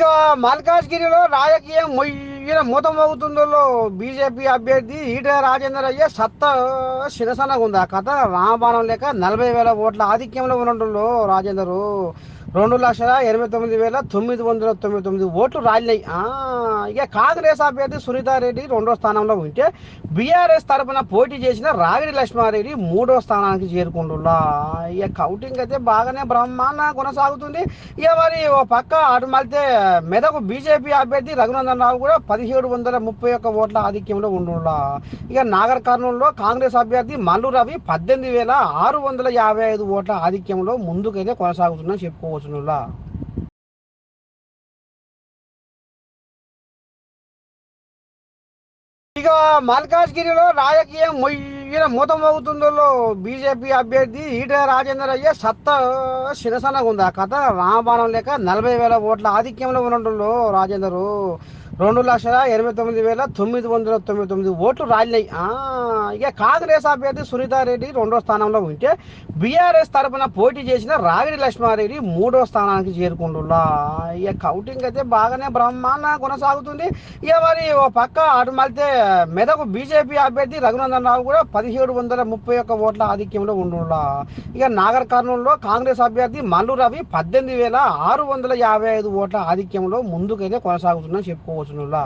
ఇక మల్కాజ్గిరిలో రాజకీయం మొయ్యిన మూతమవుతుందో బీజేపీ అభ్యర్థి ఈట రాజేందర్ అయ్యే సత్తా శిరసనగా ఉంది ఆ కథ రామబాణం లేక నలభై వేల ఓట్ల ఆధిక్యంలో ఉన్నట్టు రాజేందరు రెండు లక్షల ఎనభై తొమ్మిది వేల తొమ్మిది వందల తొంభై తొమ్మిది ఓట్లు రాలినాయి. ఆ, ఇక కాంగ్రెస్ అభ్యర్థి సునీతారెడ్డి రెండో స్థానంలో ఉంటే బీఆర్ఎస్ తరపున పోటీ చేసిన రాగిడి లక్ష్మారెడ్డి మూడో స్థానానికి చేరుకుంటున్నా. ఇక కౌటింగ్ అయితే బాగానే బ్రహ్మాండ కొనసాగుతుంది. ఇక మరి ఓ పక్క అటు మళ్ళీ మెదకు బీజేపీ అభ్యర్థి రఘునందన్ రావు కూడా పదిహేడు వందల ముప్పై ఒక్క ఓట్ల ఆధిక్యంలో ఉండులా ఇక నాగర్ కర్నూలులో కాంగ్రెస్ అభ్యర్థి మల్లు రవి పద్దెనిమిది వేల ఆరు వందల యాభై ఐదు ఓట్ల ఆధిక్యంలో ముందుకైతే కొనసాగుతుందని చెప్పుకోవచ్చునులా ఇక మల్కాజ్గిరిలో రాజకీయం మొయ్యిన మూతమవుతుందో బీజేపీ అభ్యర్థి ఈటల రాజేందర్ అయ్యే సత్తా శిరసనగా ఉంది ఆ కథ రామబాణం లేక నలభై వేల ఓట్ల ఆధిక్యంలో ఉన్నట్టు రాజేందరు. రెండు లక్షల ఎనభై తొమ్మిది వేల తొమ్మిది వందల తొంభై తొమ్మిది ఓట్లు రాలినాయి. ఆ, ఇక కాంగ్రెస్ అభ్యర్థి సునీతారెడ్డి రెండో స్థానంలో ఉంటే బీఆర్ఎస్ తరపున పోటీ చేసిన రాగిడి లక్ష్మారెడ్డి మూడో స్థానానికి చేరుకుంటున్నా. ఇక కౌంటింగ్ అయితే బాగానే బ్రహ్మాండ కొనసాగుతుంది. ఇక మరి ఓ పక్క అటు మళ్తే మెదకు బీజేపీ అభ్యర్థి రఘునందన్ రావు కూడా పదిహేడు వందల ముప్పై ఒక్క ఓట్ల ఆధిక్యంలో ఉండులా ఇక నాగర్ కర్నూలులో కాంగ్రెస్ అభ్యర్థి మల్లు రవి పద్దెనిమిది వేల ఆరు వందల యాభై ఐదు ఓట్ల ఆధిక్యంలో ముందుకైతే కొనసాగుతుందని చెప్పుకోవచ్చునులా